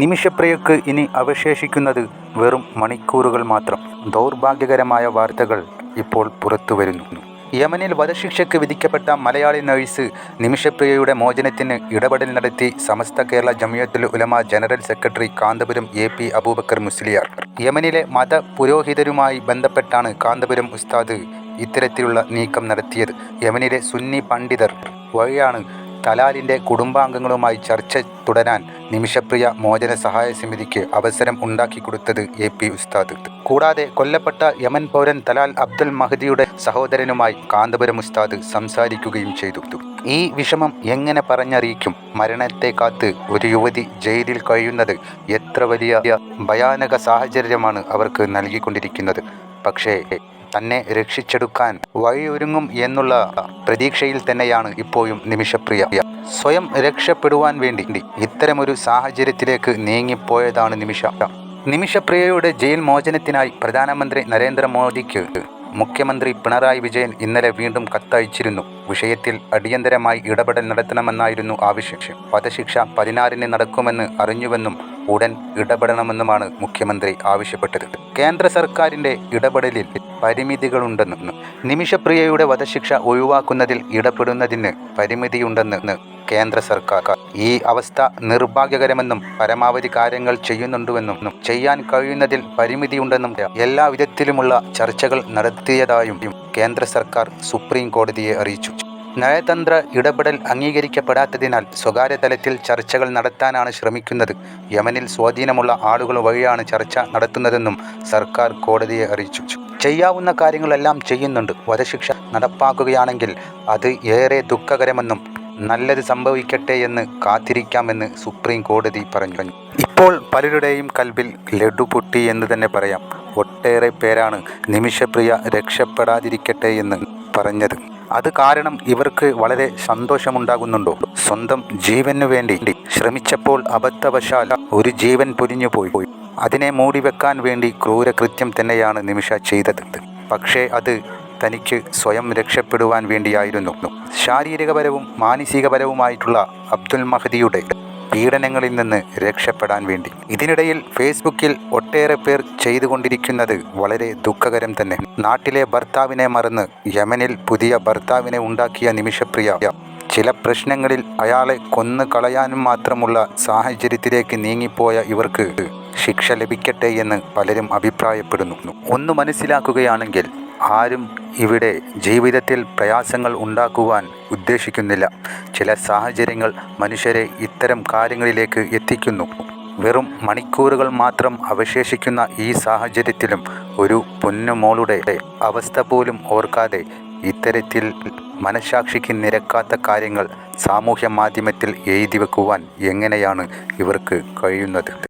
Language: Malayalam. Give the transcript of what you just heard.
നിമിഷപ്രിയക്ക് ഇനി അവശേഷിക്കുന്നത് വെറും മണിക്കൂറുകൾ മാത്രം. ദൗർഭാഗ്യകരമായ വാർത്തകൾ ഇപ്പോൾ പുറത്തു വരുന്നു. യമനിൽ വധശിക്ഷയ്ക്ക് വിധിക്കപ്പെട്ട മലയാളി നഴ്സ് നിമിഷപ്രിയയുടെ മോചനത്തിന് ഇടപെടൽ നടത്തി Samastha Kerala Jamiyyathul Ulama general secretary Kanthapuram A P Abubakar Musliyar. യമനിലെ മത പുരോഹിതരുമായി ബന്ധപ്പെട്ടാണ് കാന്തപുരം ഉസ്താദ് ഇത്തരത്തിലുള്ള നീക്കം നടത്തിയത്. യമനിലെ സുന്നി പണ്ഡിതർ വഴിയാണ് തലാലിന്റെ കുടുംബാംഗങ്ങളുമായി ചർച്ച തുടരാൻ നിമിഷപ്രിയ മോചന സഹായ സമിതിക്ക് അവസരം ഉണ്ടാക്കിക്കൊടുത്തത് എ പി ഉസ്താദ്. കൂടാതെ കൊല്ലപ്പെട്ട യമൻ പൗരൻ തലാൽ അബ്ദുൽ മഹദിയുടെ സഹോദരനുമായി കാന്തപുരം ഉസ്താദ് സംസാരിക്കുകയും ചെയ്തു. ഈ വിഷമം എങ്ങനെ പറഞ്ഞറിയിക്കും? മരണത്തെ കാത്ത് ഒരു യുവതി ജയിലിൽ കഴിയുന്നത് എത്ര വലിയ ഭയാനക സാഹചര്യമാണ് അവർക്ക് നൽകിക്കൊണ്ടിരിക്കുന്നത്. പക്ഷേ തന്നെ രക്ഷിച്ചെടുക്കാൻ വഴിയൊരുങ്ങും എന്നുള്ള പ്രതീക്ഷയിൽ തന്നെയാണ് ഇപ്പോഴും നിമിഷപ്രിയ. സ്വയം രക്ഷപ്പെടുവാൻ വേണ്ടി ഇത്തരമൊരു സാഹചര്യത്തിലേക്ക് നീങ്ങിപ്പോയതാണ് നിമിഷ. നിമിഷപ്രിയയുടെ ജയിൽ മോചനത്തിനായി പ്രധാനമന്ത്രി നരേന്ദ്രമോദിക്ക് മുഖ്യമന്ത്രി പിണറായി വിജയൻ ഇന്നലെ വീണ്ടും കത്തയച്ചിരുന്നു. വിഷയത്തിൽ അടിയന്തരമായി ഇടപെടൽ നടത്തണമെന്നായിരുന്നു ആവശ്യം. വധശിക്ഷ പതിനാറിന് നടക്കുമെന്ന് അറിഞ്ഞുവെന്നും ഉടൻ ഇടപെടണമെന്നുമാണ് മുഖ്യമന്ത്രി ആവശ്യപ്പെട്ടത്. കേന്ദ്ര സർക്കാരിന്റെ ഇടപെടലിൽ പരിമിതികളുണ്ടെന്നും നിമിഷപ്രിയയുടെ വധശിക്ഷ ഒഴിവാക്കുന്നതിൽ ഇടപെടുന്നതിന് പരിമിതിയുണ്ടെന്ന് കേന്ദ്ര സർക്കാർ. ഈ അവസ്ഥ നിർഭാഗ്യകരമെന്നും പരമാവധി കാര്യങ്ങൾ ചെയ്യുന്നുണ്ടുവെന്നും ചെയ്യാൻ കഴിയുന്നതിൽ പരിമിതിയുണ്ടെന്നും എല്ലാ വിധത്തിലുമുള്ള ചർച്ചകൾ നടത്തിയതായും കേന്ദ്ര സർക്കാർ സുപ്രീം കോടതിയെ അറിയിച്ചു. നയതന്ത്ര ഇടപെടൽ അംഗീകരിക്കപ്പെടാത്തതിനാൽ സ്വകാര്യ തലത്തിൽ ചർച്ചകൾ നടത്താനാണ് ശ്രമിക്കുന്നത്. യമനിൽ സ്വാധീനമുള്ള ആളുകൾ വഴിയാണ് ചർച്ച നടത്തുന്നതെന്നും സർക്കാർ കോടതിയെ അറിയിച്ചു. ചെയ്യാവുന്ന കാര്യങ്ങളെല്ലാം ചെയ്യുന്നുണ്ട്. വധശിക്ഷ നടപ്പാക്കുകയാണെങ്കിൽ അത് ഏറെ ദുഃഖകരമെന്നും നല്ലത് സംഭവിക്കട്ടെ എന്ന് കാത്തിരിക്കാമെന്ന് സുപ്രീം കോടതി പറഞ്ഞു ഇപ്പോൾ പലരുടെയും കൽവിൽ ലഡു പൊട്ടി എന്ന് തന്നെ പറയാം. ഒട്ടേറെ പേരാണ് നിമിഷപ്രിയ രക്ഷപ്പെടാതിരിക്കട്ടെ എന്ന് പറഞ്ഞത്. അത് കാരണം ഇവർക്ക് വളരെ സന്തോഷമുണ്ടാകുന്നുണ്ടോ? സ്വന്തം ജീവനു വേണ്ടി ശ്രമിച്ചപ്പോൾ അബദ്ധവശാൽ ഒരു ജീവൻ പൊരിഞ്ഞുപോയി അതിനെ മൂടിവെക്കാൻ വേണ്ടി ക്രൂരകൃത്യം തന്നെയാണ് നിമിഷ ചെയ്തത്. പക്ഷേ അത് തനിക്ക് സ്വയം രക്ഷപ്പെടുവാൻ വേണ്ടിയായിരുന്നു. ശാരീരികപരവും മാനസികപരവുമായിട്ടുള്ള അബ്ദുൽ മഹദിയുടെ പീഡനങ്ങളിൽ നിന്ന് രക്ഷപ്പെടാൻ വേണ്ടി. ഇതിനിടയിൽ ഫേസ്ബുക്കിൽ ഒട്ടേറെ പേർ ചെയ്തുകൊണ്ടിരിക്കുന്നത് വളരെ ദുഃഖകരം തന്നെ. നാട്ടിലെ ഭർത്താവിനെ മറന്ന് യമനിൽ പുതിയ ഭർത്താവിനെ ഉണ്ടാക്കിയ നിമിഷപ്രിയ. ചില പ്രശ്നങ്ങളിൽ അയാളെ കൊന്നു കളയാനും മാത്രമുള്ള സാഹചര്യത്തിലേക്ക് നീങ്ങിപ്പോയ ഇവർക്ക് ശിക്ഷ ലഭിക്കട്ടെ എന്ന് പലരും അഭിപ്രായപ്പെടുന്നു. ഒന്ന് മനസ്സിലാക്കുകയാണെങ്കിൽ ആരും ഇവിടെ ജീവിതത്തിൽ പ്രയാസങ്ങൾ ഉണ്ടാക്കുവാൻ ഉദ്ദേശിക്കുന്നില്ല. ചില സാഹചര്യങ്ങൾ മനുഷ്യരെ ഇത്തരം കാര്യങ്ങളിലേക്ക് എത്തിക്കുന്നു. വെറും മണിക്കൂറുകൾ മാത്രം അവശേഷിക്കുന്ന ഈ സാഹചര്യത്തിലും ഒരു പൊന്നുമോളുടെ അവസ്ഥ പോലും ഓർക്കാതെ ഇത്തരത്തിൽ മനസാക്ഷിക്ക് നിരക്കാത്ത കാര്യങ്ങൾ സാമൂഹ്യ മാധ്യമത്തിൽ എഴുതി വെക്കുവാൻ എങ്ങനെയാണ് ഇവർക്ക് കഴിയുന്നത്?